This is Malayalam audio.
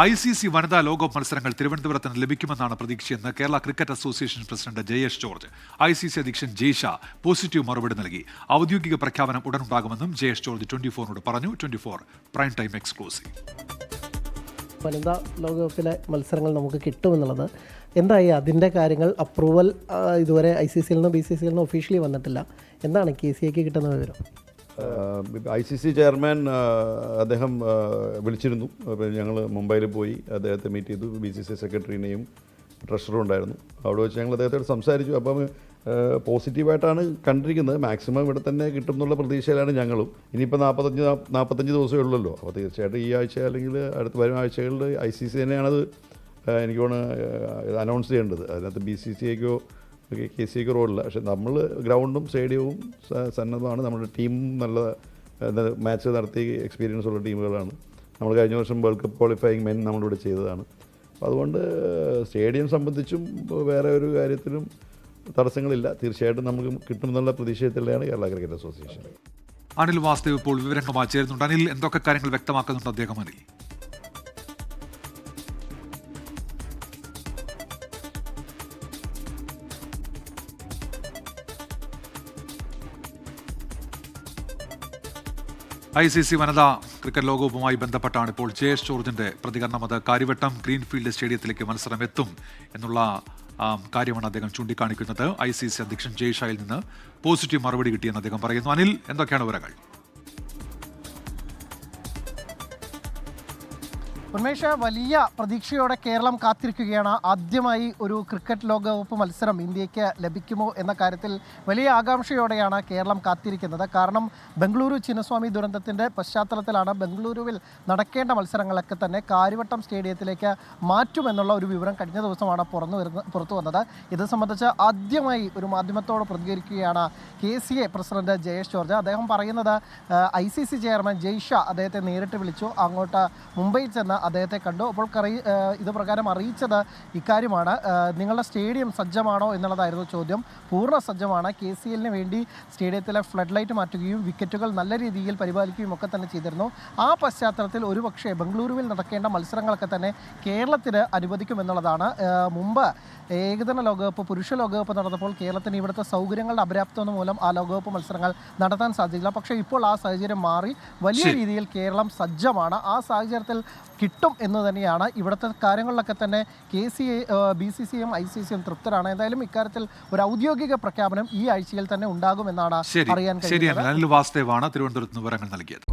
ഐ സി സി വനിതാ ലോകകപ്പ് മത്സരങ്ങൾ തിരുവനന്തപുരത്തിന് ലഭിക്കുമെന്നാണ് പ്രതീക്ഷയെന്ന് Kerala cricket association president Jayesh George. I C C അധ്യക്ഷൻ ജയ്ഷ പോസിറ്റീവ് മറുപടി നൽകി. ഔദ്യോഗിക പ്രഖ്യാപനം ഉടനുണ്ടാകുമെന്നും ജയേഷ് ജോർജ് ട്വന്റി ഫോറിനോട് പറഞ്ഞു. Twenty four prime time exclusive. വനിതാ ലോകകപ്പിലെ മത്സരങ്ങൾ നമുക്ക് കിട്ടുമെന്നുള്ളത് എന്തായി? അതിന്റെ കാര്യങ്ങൾ അപ്രൂവൽ ഇതുവരെ ഐ സി സിയിൽ നിന്നും ബി സി സിയിൽ നിന്നും ഒഫീഷ്യലി വന്നിട്ടില്ല. എന്താണ് കെ സി എക്ക് കിട്ടുന്ന വിവരം? ഐ സി സി ചെയർമാൻ അദ്ദേഹം വിളിച്ചിരുന്നു. ഞങ്ങൾ മുംബൈയിൽ പോയി അദ്ദേഹത്തെ മീറ്റ് ചെയ്തു. ബി സി സി സെക്രട്ടറിനെയും ട്രഷറും ഉണ്ടായിരുന്നു. അവിടെ വെച്ച് ഞങ്ങൾ അദ്ദേഹത്തോട് സംസാരിച്ചു. അപ്പം പോസിറ്റീവായിട്ടാണ് കണ്ടിരിക്കുന്നത്. മാക്സിമം ഇവിടെ തന്നെ കിട്ടും എന്നുള്ള പ്രതീക്ഷയിലാണ് ഞങ്ങളും. ഇനിയിപ്പോൾ നാൽപ്പത്തഞ്ച് നാൽപ്പത്തഞ്ച് ദിവസമേ ഉള്ളല്ലോ. അപ്പോൾ തീർച്ചയായിട്ടും ഈ ആഴ്ച അല്ലെങ്കിൽ അടുത്ത വരും ആഴ്ചകളിൽ ഐ സി സി തന്നെയാണത് എനിക്ക് തോന്നുന്നു അനൗൺസ് ചെയ്യേണ്ടത്. അതിനകത്ത് ബി സി സി ഐക്കോ കെ സി കെ റോഡില്ല പക്ഷെ നമ്മൾ ഗ്രൗണ്ടും സ്റ്റേഡിയവും സന്നദ്ധമാണ്. നമ്മുടെ ടീം നല്ല മാച്ച് നടത്തി എക്സ്പീരിയൻസ് ഉള്ള ടീമുകളാണ്. നമ്മൾ കഴിഞ്ഞ വർഷം വേൾഡ് കപ്പ് ക്വാളിഫയിങ് മെൻ നമ്മളിവിടെ ചെയ്തതാണ്. അപ്പോൾ അതുകൊണ്ട് സ്റ്റേഡിയം സംബന്ധിച്ചും വേറെ ഒരു കാര്യത്തിലും തടസ്സങ്ങളില്ല. തീർച്ചയായിട്ടും നമുക്ക് കിട്ടുമെന്നുള്ള പ്രതീക്ഷയത്തിലാണ് കേരള ക്രിക്കറ്റ് അസോസിയേഷൻ അനിൽ വാസ്തവ് ഇപ്പോൾ വിവരങ്ങളുമായി ചേരുന്നുണ്ട്. അനിൽ എന്തൊക്കെ കാര്യങ്ങൾ വ്യക്തമാക്കുന്നുണ്ട് അദ്ദേഹം? അനിൽ. ഐ സി സി വനിതാ ക്രിക്കറ്റ് ലോകകപ്പുമായി ബന്ധപ്പെട്ടാണ് ഇപ്പോൾ ജയേഷ് ജോർജിന്റെ പ്രതികരണം. അത് കാര്യവട്ടം ഗ്രീൻഫീൽഡ് സ്റ്റേഡിയത്തിലേക്ക് മത്സരം എത്തും എന്നുള്ള കാര്യമാണ് അദ്ദേഹം ചൂണ്ടിക്കാണിക്കുന്നത്. ഐ സി സി അധ്യക്ഷൻ ജയ്ഷായിൽ നിന്ന് പോസിറ്റീവ് മറുപടി കിട്ടിയെന്ന് അദ്ദേഹം പറയുന്നു. അനിൽ എന്തൊക്കെയാണ് വിവരങ്ങൾ? ഉന്മേഷ് വലിയ പ്രതീക്ഷയോടെ കേരളം കാത്തിരിക്കുകയാണ്. ആദ്യമായി ഒരു ക്രിക്കറ്റ് ലോകകപ്പ് മത്സരം ഇന്ത്യയ്ക്ക് ലഭിക്കുമോ എന്ന കാര്യത്തിൽ വലിയ ആകാംക്ഷയോടെയാണ് കേരളം കാത്തിരിക്കുന്നത്. കാരണം ബംഗളൂരു ചിന്നസ്വാമി ദുരന്തത്തിന്റെ പശ്ചാത്തലത്തിലാണ് ബംഗളൂരുവിൽ നടക്കേണ്ട മത്സരങ്ങളൊക്കെ തന്നെ കാര്യവട്ടം സ്റ്റേഡിയത്തിലേക്ക് മാറ്റുമെന്നുള്ള ഒരു വിവരം കഴിഞ്ഞ ദിവസമാണ് പുറന്നു വരുന്ന പുറത്തു വന്നത്. ഇത് സംബന്ധിച്ച് ആദ്യമായി ഒരു മാധ്യമത്തോട് പ്രതികരിക്കുകയാണ് K C A president Jayesh George. അദ്ദേഹം പറയുന്നത് I C C chairman Jay Shah അദ്ദേഹത്തെ നേരിട്ട് വിളിച്ചു. അങ്ങോട്ട് മുംബൈയിൽ ചെന്ന് അദ്ദേഹത്തെ കണ്ടു. അപ്പോൾ കറി ഇത് പ്രകാരം അറിയിച്ചത് ഇക്കാര്യമാണ്. നിങ്ങളുടെ സ്റ്റേഡിയം സജ്ജമാണോ എന്നുള്ളതായിരുന്നു ചോദ്യം. പൂർണ സജ്ജമാണ്. കെ സി എല്ലിന് വേണ്ടി സ്റ്റേഡിയത്തിലെ ഫ്ലഡ് ലൈറ്റ് മാറ്റുകയും വിക്കറ്റുകൾ നല്ല രീതിയിൽ പരിപാലിക്കുകയും ഒക്കെ തന്നെ ചെയ്തിരുന്നു. ആ പശ്ചാത്തലത്തിൽ ഒരുപക്ഷെ ബംഗളൂരുവിൽ നടക്കേണ്ട മത്സരങ്ങളൊക്കെ തന്നെ കേരളത്തിന് അനുവദിക്കുമെന്നുള്ളതാണ്. മുമ്പ് ഏകദിന ലോകകപ്പ് പുരുഷ ലോകകപ്പ് നടന്നപ്പോൾ കേരളത്തിന് ഇവിടുത്തെ സൗകര്യങ്ങളുടെ അപര്യാപ്തത മൂലം ആ ലോകകപ്പ് മത്സരങ്ങൾ നടത്താൻ സാധിച്ചില്ല. പക്ഷേ ഇപ്പോൾ ആ സാഹചര്യം മാറി. വലിയ രീതിയിൽ കേരളം സജ്ജമാണ്. ആ സാഹചര്യത്തിൽ കിട്ടും എന്ന് തന്നെയാണ് ഇവിടുത്തെ കാര്യങ്ങളിലൊക്കെ തന്നെ കെ സി ബി സി സിയും ഐ സി സിയും തൃപ്തരാണ്. എന്തായാലും ഇക്കാര്യത്തിൽ ഒരു ഔദ്യോഗിക പ്രഖ്യാപനം ഈ ആഴ്ചയിൽ തന്നെ ഉണ്ടാകുമെന്നാണ് അറിയാൻ കഴിയുന്നത്. തിരുവനന്തപുരത്ത് വിവരങ്ങൾ നൽകിയത്.